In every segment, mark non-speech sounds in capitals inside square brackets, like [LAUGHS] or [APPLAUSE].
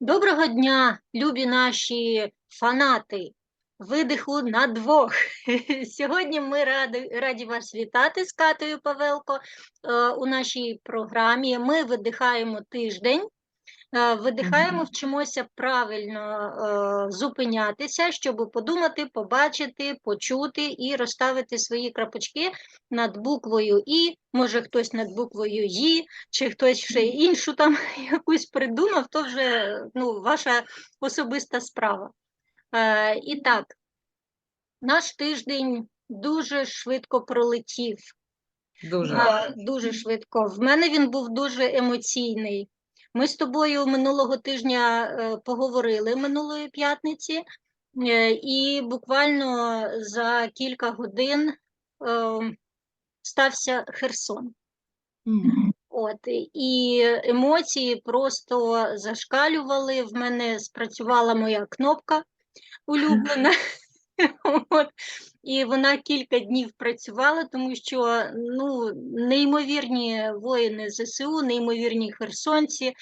Доброго дня, любі наші фанати видиху на двох. [LAUGHS] Сьогодні ми раді, раді вас вітати з Катою Павелко е, у нашій програмі. Ми видихаємо тиждень. Е, Видихаємо, вчимося правильно е, зупинятися, щоб подумати, побачити, почути і розставити свої крапочки над буквою І, може хтось над буквою Ї, чи хтось ще іншу там [LAUGHS] якусь придумав, то вже ну, ваша особиста справа. Е, і так, наш тиждень дуже швидко пролетів. Дуже. Дуже швидко. В мене він був дуже емоційний. Ми з тобою минулого тижня е, поговорили минулої п'ятниці, е, і буквально за кілька годин е, стався Херсон. От, і емоції просто зашкалювали. В мене спрацювала моя кнопка улюблена. [LAUGHS] [LAUGHS] От, і вона кілька днів працювала, тому що ну, неймовірні воїни ЗСУ, неймовірні херсонці,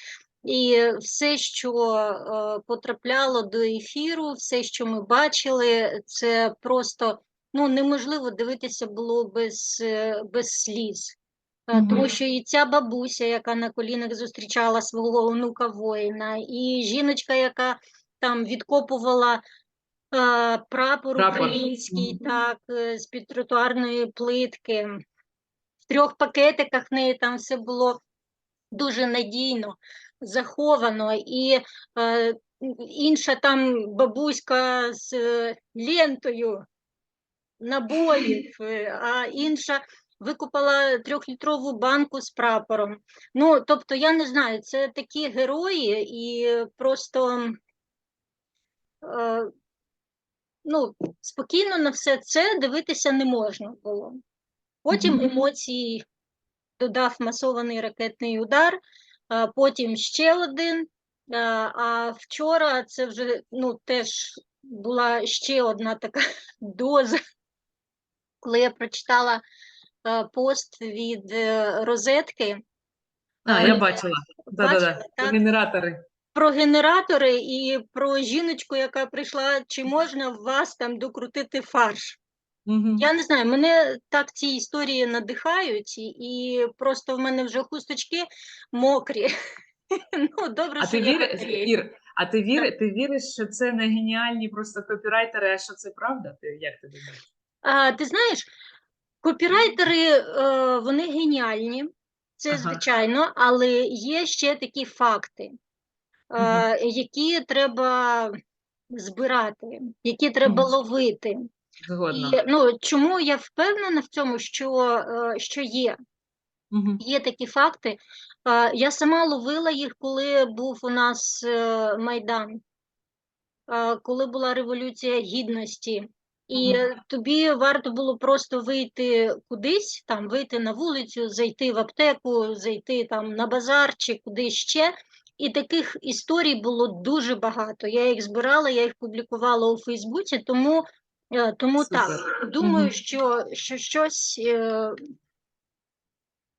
і все, що е, потрапляло до ефіру, все, що ми бачили, це просто ну, неможливо дивитися було без, е, без сліз. Е, Тому що і ця бабуся, яка на колінах зустрічала свого онука воїна, і жіночка, яка там відкопувала прапор Прапор. український, так, е, з-під тротуарної плитки. В трьох пакетиках в неї там все було дуже надійно заховано. І е, інша там бабуська з е, лентою набоїв, [LAUGHS] е, а інша викупала трьохлітрову банку з прапором. Ну, тобто, я не знаю, це такі герої, і просто е, ну, спокійно на все це дивитися не можна було. Потім емоції додав масований ракетний удар, а потім ще один. а, вчора це вже ну, теж була ще одна така [LAUGHS] доза, коли я прочитала пост від е, розетки. А, я бачила. бачила, Да-да-да. так? Генератори. Про генератори і про жіночку, яка прийшла, чи можна в вас там докрутити фарш. Мгм. Я не знаю, мене так ці історії надихають, і- просто в мене вже хусточки мокрі. [LAUGHS] Ну, добре, А що ти я віриш, батареї. Ір, а ти віриш, ти віриш, що це не геніальні просто копірайтери, а що це правда? Ти як ти думаєш? А, ти знаєш, копірайтери, е, вони геніальні, це Ага. звичайно, але є ще такі факти, е, які треба збирати, які треба ловити. Згодна. І, ну, чому я впевнена в цьому, що, е, що є? Мгм. Є такі факти. Е, Я сама ловила їх, коли був у нас е, Майдан, коли була Революція Гідності. І е, тобі варто було просто вийти кудись, там вийти на вулицю, зайти в аптеку, зайти там на базар чи кудись ще. І таких історій було дуже багато. Я їх збирала, я їх публікувала у Фейсбуці, тому, е, тому так. Думаю, що, що щось, е,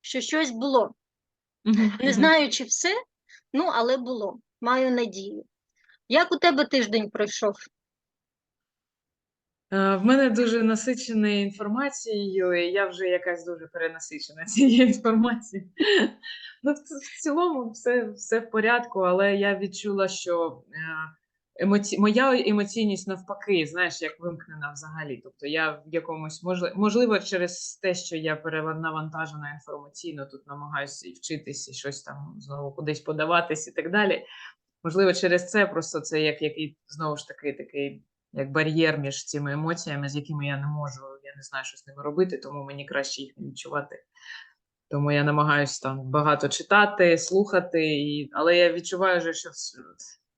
що щось було. Не знаю, чи все, ну, але було. Маю надію. Як у тебе тиждень пройшов? Е, В мене дуже насичений інформацією, і я вже якась дуже перенасичена цією інформацією. [LAUGHS] Ну, в, цілому все, все в порядку, але я відчула, що е, емоці... моя емоційність навпаки, знаєш, як вимкнена взагалі. Тобто я в якомусь можливо, через те, що я перенавантажена інформаційно, тут намагаюся і вчитись, і щось там знову кудись подаватись і так далі. Можливо, через це просто це як який знову ж таки такий як бар'єр між цими емоціями, з якими я не можу, я не знаю, що з ними робити, тому мені краще їх не відчувати. Тому я намагаюся там багато читати, слухати, і... але я відчуваю, вже, що,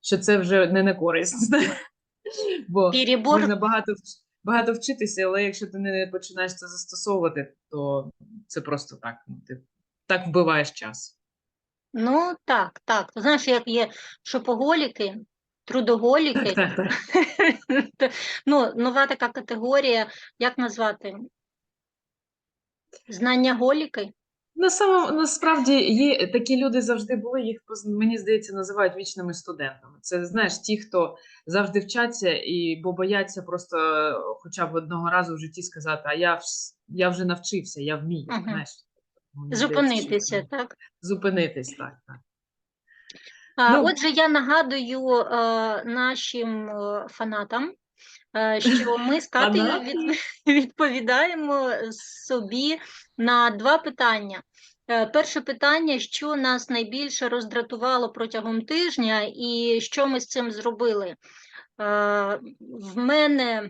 що це вже не на користь. [LAUGHS] Бо Перебор? можна багато, багато вчитися, але якщо ти не починаєш це застосовувати, то це просто так. Ну, ти так вбиваєш час. Ну, так, так. Знаєш, як є шопоголіки, трудоголіки. Так, так, [LAUGHS] так. Ну, нова така категорія, як назвати? Знання голіки? На самом, насправді є такі люди завжди були, їх мені здається називають вічними студентами. Це знаєш, ті, хто завжди вчаться і бо бояться просто хоча б одного разу в житті сказати, а я, я вже навчився, я вмію. Мгм. Знаєш, Зупинитися, так? Зупинитись, так, так. Ну- Отже, я нагадую е, нашим е, фанатам, е, що ми з Катею від, [LAUGHS] відповідаємо собі на два питання. Перше питання: що нас найбільше роздратувало протягом тижня, і що ми з цим зробили? В мене,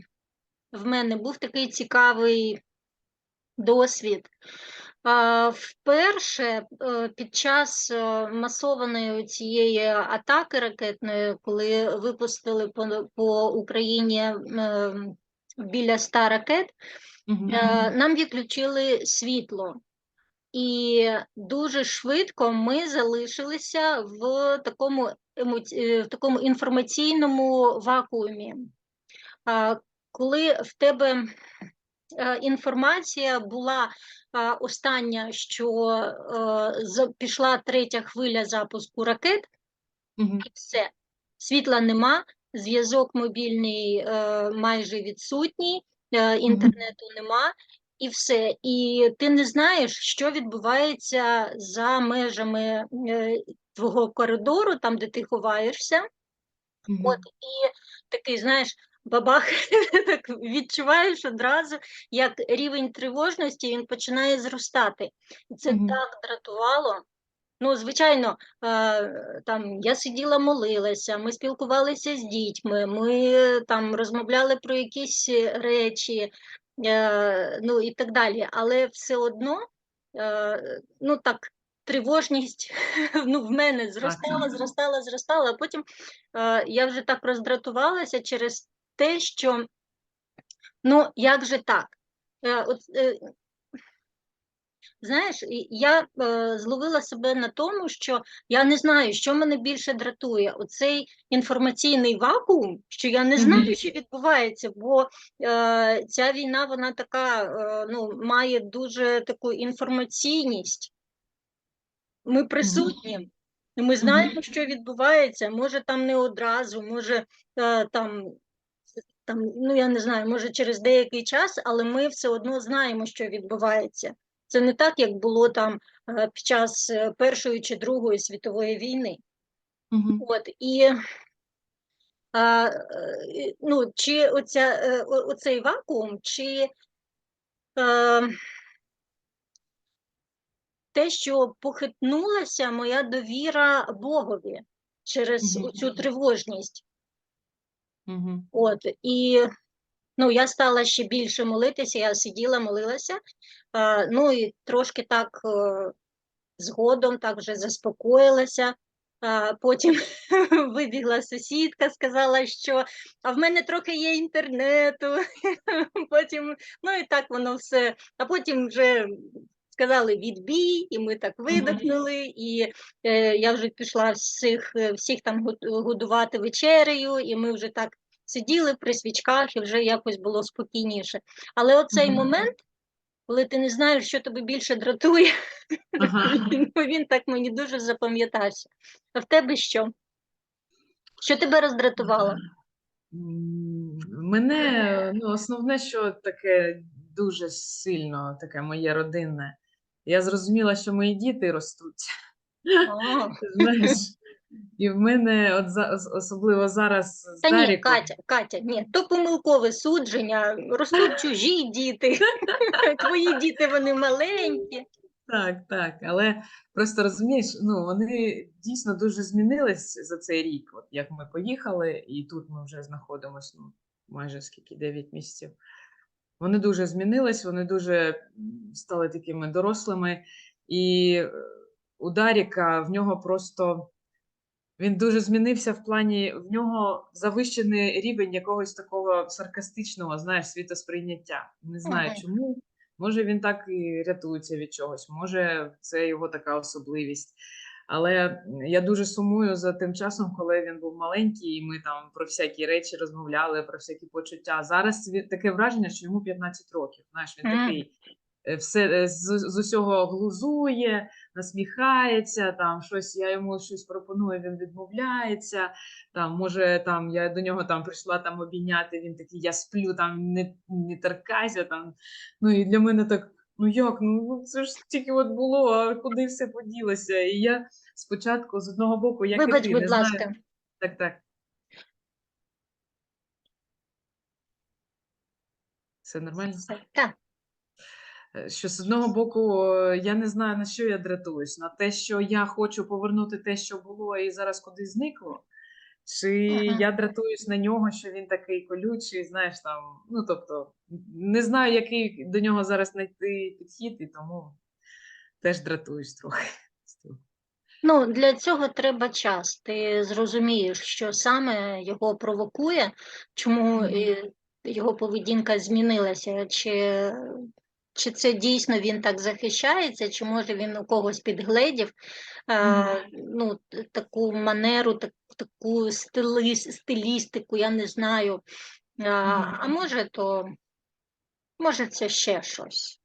в мене був такий цікавий досвід. Вперше е, під час е, масованої цієї атаки ракетної, коли випустили по, по Україні е, біля 100 ракет, е, нам відключили світло. І дуже швидко ми залишилися в такому, в такому інформаційному вакуумі. Коли в тебе інформація була е, остання, що е, пішла третя хвиля запуску ракет, Мгм. і все. Світла нема, зв'язок мобільний е, майже відсутній, е, інтернету нема, і все. І ти не знаєш, що відбувається за межами е, твого коридору, там, де ти ховаєшся. Мгм. От і такий, знаєш, бабах, [LAUGHS] так відчуваєш одразу, як рівень тривожності він починає зростати. І це Мгм. так дратувало. Ну, звичайно, е, там я сиділа, молилася, ми спілкувалися з дітьми, ми там розмовляли про якісь речі, е, ну і так далі. Але все одно, е, ну так, тривожність [LAUGHS] ну, в мене зростала, зростала, зростала, а потім я вже так роздратувалася через те, що ну як же так? Е, от, е, Знаєш, я е, зловила себе на тому, що я не знаю, що мене більше дратує. Оцей інформаційний вакуум, що я не знаю, Мгм. що відбувається, бо е, ця війна вона така е, ну, має дуже таку інформаційність. Ми присутні, і ми знаємо, що відбувається. Може, там не одразу, може е, там. Там, ну я не знаю, може через деякий час, але ми все одно знаємо, що відбувається. Це не так, як було там е, під час е, Першої чи Другої світової війни. Мгм. От і а, е, ну, чи оця, оцей вакуум, чи е, те, що похитнулася моя довіра Богові через Мгм. цю тривожність. Мгм. От і ну, я стала ще більше молитися, я сиділа, молилася. А, ну і трошки так е, згодом так вже заспокоїлася. А, потім [LAUGHS] вибігла сусідка, сказала, що а в мене трохи є інтернету. [LAUGHS] Потім, ну і так воно все. А потім вже сказали відбій, і ми так видихнули, і е, я вже пішла всіх, е, всіх там годувати вечерею, і ми вже так сиділи при свічках, і вже якось було спокійніше. Але оцей Мгм. момент, коли ти не знаєш, що тебе більше дратує, [LAUGHS] Ага. він, він так мені дуже запам'ятався. А в тебе що? Що тебе роздратувало? Мене ну, основне, що таке дуже сильно, таке моє родинне. Я зрозуміла, що мої діти ростуть. Знаєш, і в мене от за, особливо зараз Та ні, Даріком. Катя, Катя, ні, то помилкове судження, ростуть чужі діти, [LAUGHS] твої діти вони маленькі. Так, так, але просто розумієш, ну вони дійсно дуже змінились за цей рік. От як ми поїхали, і тут ми вже знаходимося ну, майже скільки 9 місяців. Вони дуже змінились, вони дуже стали такими дорослими. І у Даріка в нього просто він дуже змінився в плані, в нього завищений рівень якогось такого саркастичного, знаєш, світосприйняття. Не знаю Мгм. чому. Може, він так і рятується від чогось, може, це його така особливість. Але я дуже сумую за тим часом, коли він був маленький, і ми там про всякі речі розмовляли, про всякі почуття. Зараз він- таке враження, що йому 15 років. Знаєш, він Мгм. такий е, все е, з, з усього глузує, насміхається, там щось, я йому щось пропоную, він відмовляється. Там, може, там я до нього там прийшла там обійняти, він такий, я сплю, там не, не торкайся. Там. Ну і для мене так, ну як, ну ну, це ж тільки от було, а куди все поділося? І я спочатку з одного боку, як і Вибач, ти, будь не знаю. ласка. Так, так. Все нормально? Так. Е, Що з одного боку, е, я не знаю, на що я дратуюсь, на те, що я хочу повернути те, що було, і зараз кудись зникло. Чи Ага. я дратуюсь на нього, що він такий колючий, знаєш там. Ну тобто, не знаю, який до нього зараз знайти підхід, і тому теж дратуюсь трохи. Ну, для цього треба час. Ти зрозумієш, що саме його провокує, чому е, його поведінка змінилася, чи, чи це дійсно він так захищається, чи може він у когось підгледів е, ну, таку манеру, так, таку стили, стилістику, я не знаю. А, а може, то може це ще щось.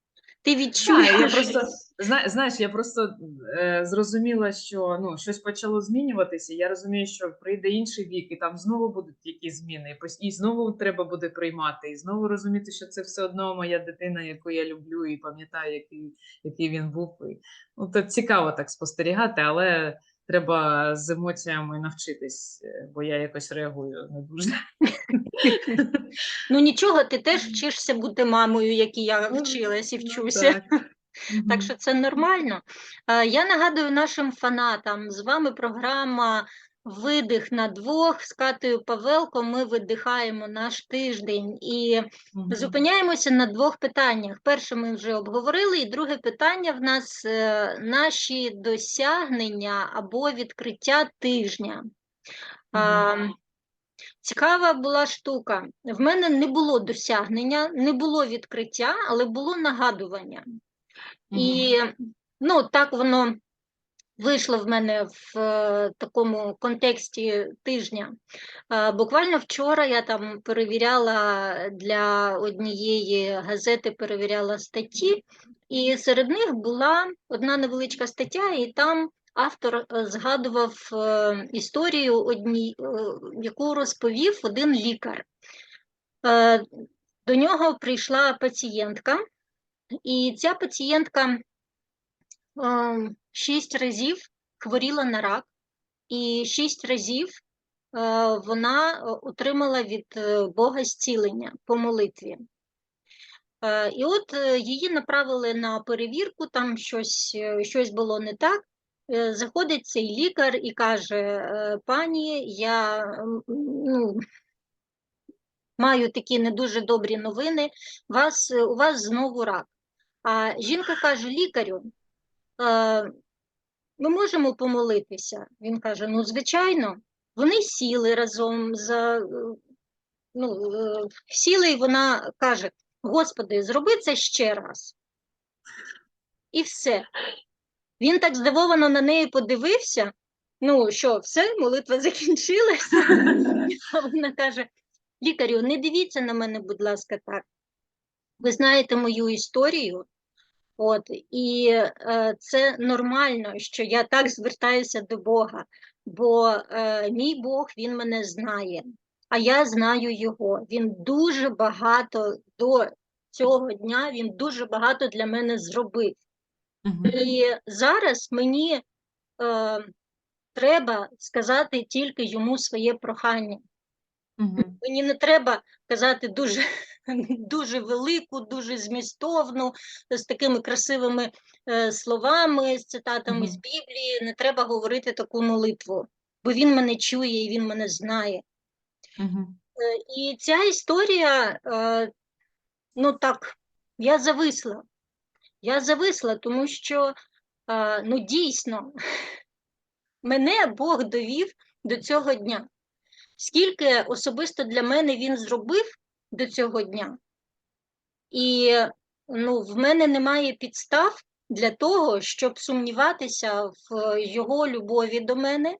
Ти відчуєш. я просто зна, знаєш, я просто е, зрозуміла, що ну щось почало змінюватися. Я розумію, що прийде інший вік, і там знову будуть якісь зміни, і знову треба буде приймати, і знову розуміти, що це все одно моя дитина, яку я люблю, і пам'ятаю, який, який він був. І, ну, то цікаво так спостерігати, але треба з емоціями навчитись, е, бо я якось реагую не дуже. Ну нічого, ти теж вчишся бути мамою, як і я Ну, вчилась і ну, вчуся. так. [LAUGHS] Що це нормально. Е, Я нагадую нашим фанатам, з вами програма Видих на двох з Катою Павелко. Ми видихаємо наш тиждень і зупиняємося на двох питаннях. Перше ми вже обговорили, і друге питання в нас е, наші досягнення або відкриття тижня. А, Цікава була штука. В мене не було досягнення, не було відкриття, але було нагадування. І ну, так воно вийшло в мене в е, такому контексті тижня. Е, буквально вчора я там перевіряла для однієї газети, перевіряла статті, і серед них була одна невеличка стаття, і там автор е, згадував історію, одній, е, яку розповів один лікар. До нього прийшла пацієнтка, і ця пацієнтка е, шість разів хворіла на рак, і шість разів е, вона е, отримала від е, Бога зцілення по молитві. І от її направили на перевірку, там щось, щось було не так. Заходить цей лікар і каже: «Е, пані, я ну, маю такі не дуже добрі новини. Вас, у вас знову рак. А жінка каже: лікарю, ми можемо помолитися. Він каже: Ну, звичайно, вони сіли разом за е, ну, е, сіли, і вона каже: Господи, зроби це ще раз. І все. Він так здивовано на неї подивився. Ну, що, все, молитва закінчилася. Вона каже: лікарю, не дивіться на мене, будь ласка, так. Ви знаєте мою історію. От, і е, це нормально, що я так звертаюся до Бога, бо е, мій Бог він мене знає, а я знаю його. Він дуже багато до цього дня, він дуже багато для мене зробив. Мгм. І зараз мені е, треба сказати тільки йому своє прохання. Мгм. Мені не треба казати дуже, дуже велику, дуже змістовну, з такими красивими е, словами, з цитатами з Біблії. Не треба говорити таку молитву, бо він мене чує і він мене знає. Е, і ця історія, е, ну так, я зависла. Я зависла, тому що е, ну дійсно [LAUGHS] мене Бог довів до цього дня. Скільки особисто для мене він зробив до цього дня, і ну, в мене немає підстав для того, щоб сумніватися в його любові до мене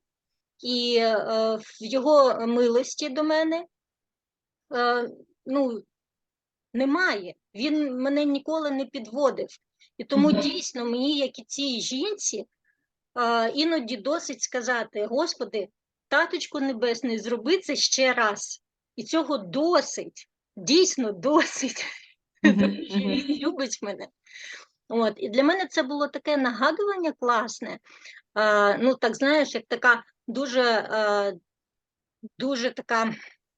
і е, в його милості до мене. Е, ну, Немає. Він мене ніколи не підводив. І тому Мгм. дійсно мені, як і цій жінці, е, іноді досить сказати: Господи, таточку небесний, зроби це ще раз. І цього досить, дійсно досить. [LAUGHS] Любить мене. От, і для мене це було таке нагадування класне. Е, ну, так знаєш, як така дуже, е, дуже така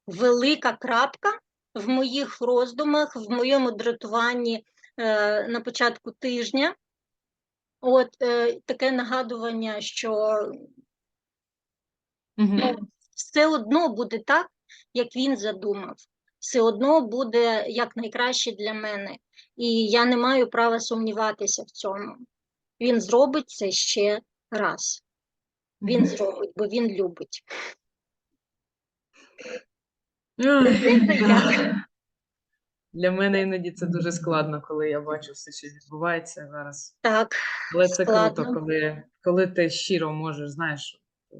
велика крапка в моїх роздумах, в моєму дратуванні е, на початку тижня. От е, таке нагадування, що Мгм. ну, все одно буде так, як він задумав. Все одно буде як найкраще для мене. І я не маю права сумніватися в цьому. Він зробить це ще раз. Він зробить, бо він любить. Я. Для мене іноді це дуже складно, коли я бачу все, що відбувається зараз. Так, Але це круто, коли, коли ти щиро можеш, знаєш, е,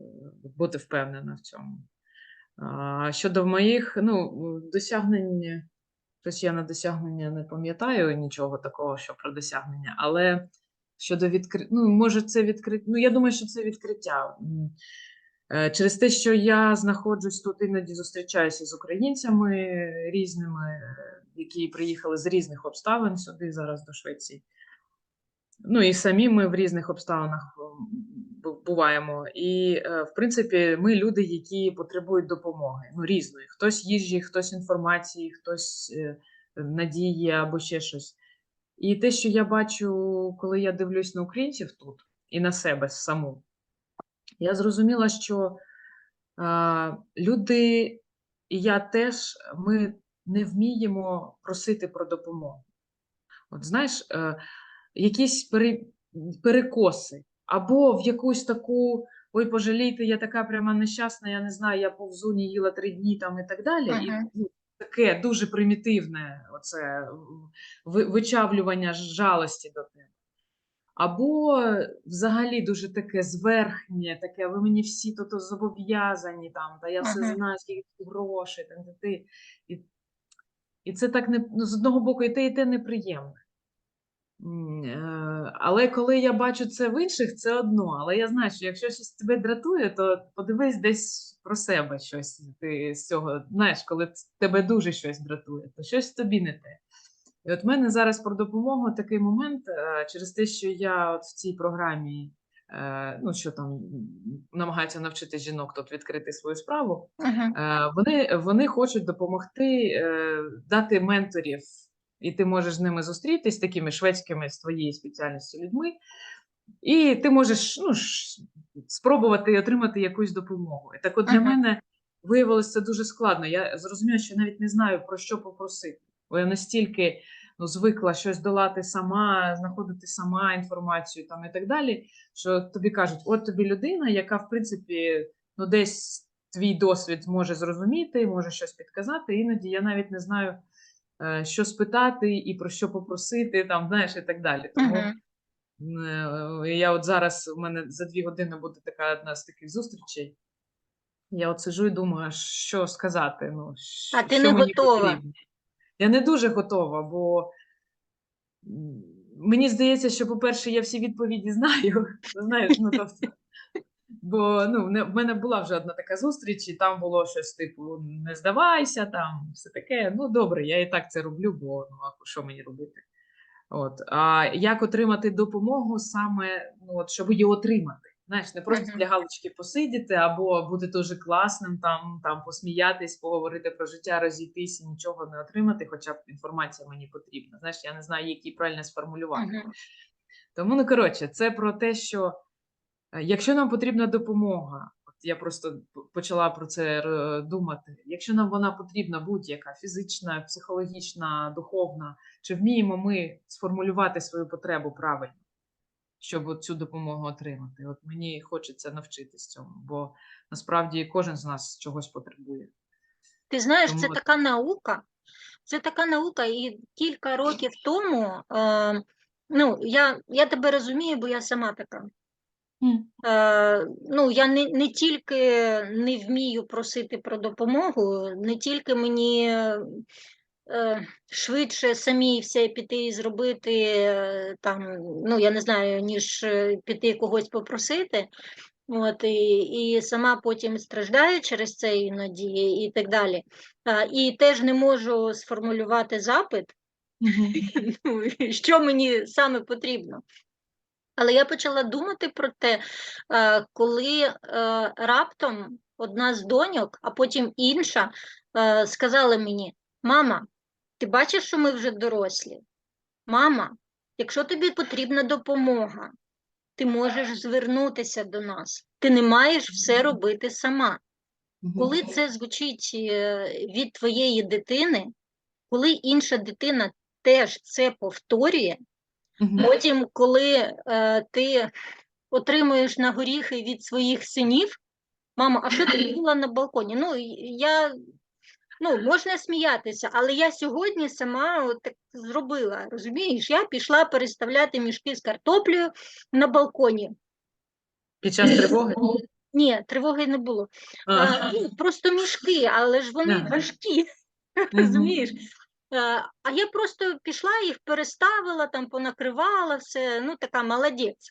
бути впевнена в цьому. Щодо моїх ну, досягнень, щось я на досягнення не пам'ятаю нічого такого, що про досягнення, але щодо відкриття, ну, може, це відкриття, ну, я думаю, що це відкриття. Е, Через те, що я знаходжусь тут, іноді зустрічаюся з українцями різними, е, які приїхали з різних обставин сюди зараз до Швеції. Ну і самі ми в різних обставинах буваємо. І, е, в принципі, ми люди, які потребують допомоги, ну, різної. Хтось їжі, хтось інформації, хтось е, надії або ще щось. І те, що я бачу, коли я дивлюсь на українців тут і на себе саму, я зрозуміла, що а, люди, і я теж, ми не вміємо просити про допомогу. От знаєш, е, якісь пере, перекоси, або в якусь таку, ой, пожалійте, я така прямо нещасна, я не знаю, я повзу, не їла три дні там і так далі. І Мгм. ну, таке дуже примітивне оце вичавлювання жалості до тебе. Або взагалі дуже таке зверхнє, таке, ви мені всі тут зобов'язані, там, та я все Мгм. знаю, скільки грошей, там, ти. І, і це так не, ну, з одного боку, і те, і те неприємне. Е, Але коли я бачу це в інших, це одно. Але я знаю, що якщо щось тебе дратує, то подивись десь про себе щось. Ти з цього знаєш, коли тебе дуже щось дратує, то щось тобі не те. І от в мене зараз про допомогу такий момент е, через те, що я от в цій програмі, е, ну що там намагаються навчити жінок тут відкрити свою справу. Е, Вони, вони хочуть допомогти дати менторів, і ти можеш з ними зустрітись такими шведськими з твоєї спеціальності людьми, і ти можеш ну, спробувати отримати якусь допомогу. І так от для Мгм. мене виявилося це дуже складно. Я зрозуміла, що навіть не знаю про що попросити. Бо я настільки ну, звикла щось долати сама, знаходити сама інформацію там і так далі. Що тобі кажуть, от тобі людина, яка в принципі ну, десь твій досвід може зрозуміти, може щось підказати. Іноді я навіть не знаю, що спитати і про що попросити, там, знаєш, і так далі. Тому Мгм. е, я от зараз у мене за дві години буде така одна з таких зустрічей. Я от сижу і думаю, що сказати. Ну, А що ти не готова. потрібно. Я не дуже готова, бо мені здається, що, по-перше, я всі відповіді знаю. [LAUGHS] Знаєш, ну тобто, бо ну, не- в мене була вже одна така зустріч, і там було щось типу: не здавайся, там все таке. Ну, добре, я і так це роблю, бо ну, а що мені робити? От, а як отримати допомогу саме, ну, от, щоб її отримати? Знаєш, не просто для галочки посидіти або бути дуже класним, там, там посміятись, поговорити про життя, розійтись і нічого не отримати, хоча б інформація мені потрібна. Знаєш, я не знаю, які правильно сформулювати. Тому, ну коротше, це про те, що якщо нам потрібна допомога, от я просто почала про це е, думати. Якщо нам вона потрібна будь-яка фізична, психологічна, духовна, чи вміємо ми сформулювати свою потребу правильно, щоб цю допомогу отримати? От мені хочеться навчитись цьому, бо насправді кожен з нас чогось потребує. Ти знаєш, це Тому от- така наука. Це така наука, і кілька років тому, е, ну, я, я тебе розумію, бо я сама така. Е, ну, я не, не тільки не вмію просити про допомогу, не тільки мені е, швидше самі все піти і зробити е, там, ну я не знаю, ніж е, піти когось попросити. От, і, і сама потім страждаю через це іноді і так далі. А, і теж не можу сформулювати запит, [LAUGHS] ну, що мені саме потрібно. Але я почала думати про те, е, коли е, раптом одна з доньок, а потім інша, е, сказали мені: Мама, ти бачиш, що ми вже дорослі? Мама, якщо тобі потрібна допомога, ти можеш звернутися до нас. Ти не маєш все робити сама. Коли це звучить від твоєї дитини, коли інша дитина теж це повторює, Мгм. потім, коли е, ти отримуєш на горіхи від своїх синів, мама, а що ти робила на балконі? Ну, я, ну, можна сміятися, але я сьогодні сама от так зробила, розумієш? Я пішла переставляти мішки з картоплею на балконі. Під час тривоги? Ні, тривоги не було. А. Ну, просто мішки, але ж вони важкі, розумієш? Е, А я просто пішла, їх переставила, там понакривала все, ну така молодець.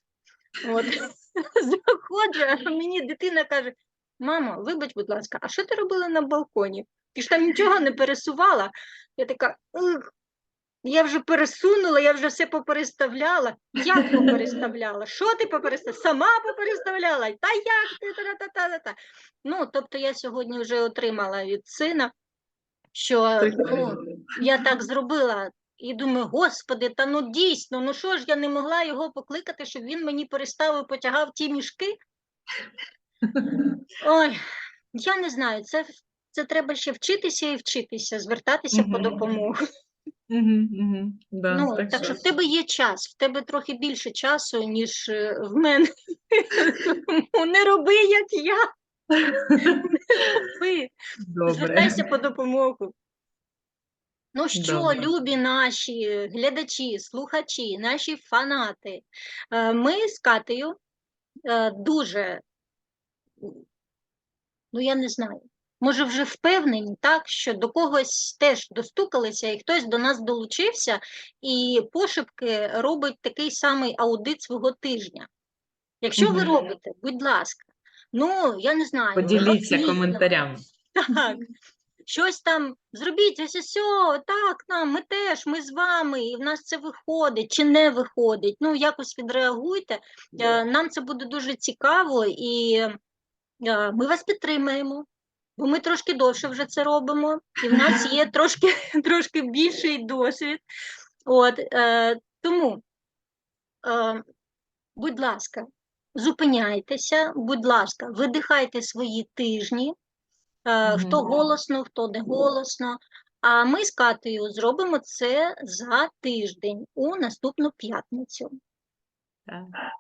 От. [LAUGHS] Заходжу, а мені дитина каже: Мамо, вибач, будь ласка, а що ти робила на балконі? Ти ж там нічого не пересувала. Я така, «Ух, я вже пересунула, я вже все попереставляла. Як попереставляла? Що ти попереставляла? Сама попереставляла? Та як ти? Та-та-та-та-та. Ну, тобто я сьогодні вже отримала від сина, що ну, я так зробила. І думаю, господи, та ну дійсно, ну що ж я не могла його покликати, щоб він мені переставив, потягав ті мішки. [LAUGHS] Ой, я не знаю, це, це треба ще вчитися і вчитися, звертатися по допомогу. Мгм, мгм. Да, Ну, так так що в тебе є час, в тебе трохи більше часу, ніж е, в мене. Тому [LAUGHS] не роби, як я. [LAUGHS] [LAUGHS] Добре. Звертайся по допомогу. Ну що, Добре. любі наші глядачі, слухачі, наші фанати, е, ми з Катею е, дуже, ну я не знаю, може вже впевнені, так, що до когось теж достукалися, і хтось до нас долучився, і пошепки робить такий самий аудит свого тижня. Якщо ви робите, будь ласка, ну я не знаю, Поділіться охрінно. коментарями. Так. Щось там зробіть, ось о, так, нам, ми теж, ми з вами, і в нас це виходить чи не виходить. Ну, якось відреагуйте. Е, Нам це буде дуже цікаво, і е, ми вас підтримаємо, бо ми трошки довше вже це робимо, і в нас є [LAUGHS] трошки, трошки більший досвід. От, е, тому, будь ласка, зупиняйтеся, будь ласка, видихайте свої тижні. Е, Хто голосно, хто не голосно. А ми з Катею зробимо це за тиждень у наступну п'ятницю.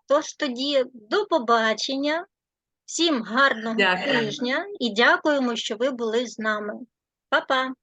Тож тоді до побачення, всім гарного Дякую. тижня і дякуємо, що ви були з нами. Па-па!